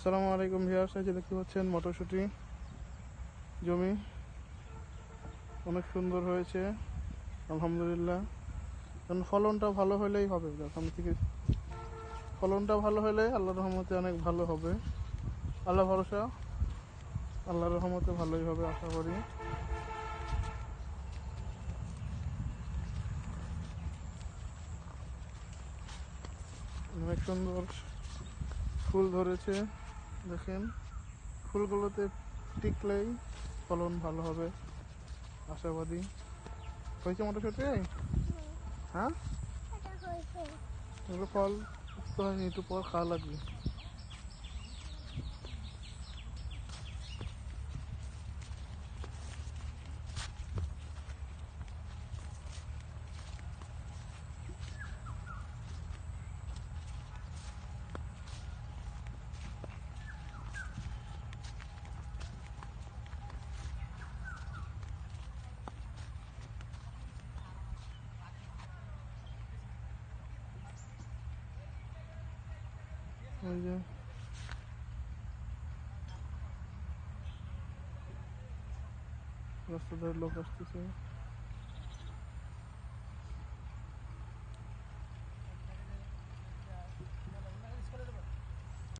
আসসালামু আলাইকুম ভিউয়ার্স, এই দেখতে পাচ্ছেন মটরশুঁটি। জমি অনেক সুন্দর হয়েছে, আলহামদুলিল্লাহ। কারণ ফলনটা ভালো হলেই হবে যখন থেকে ফলনটা ভালো হলে আল্লাহ রহমতে অনেক ভালো হবে। আল্লাহ ভরসা আল্লাহ রহমতে ভালোই হবে, আশা করি। অনেক সুন্দর ফুল ধরেছে। দেখেন ফুলগুলোতে টিকলেই ফলন ভালো হবে। আশাবাদী। হয়েছে মটরশুঁটি হ্যাঁ? এগুলো ফল একটু পর খাওয়া লাগবে। ওই যে রাস্তা ধারে লোক আসতেছে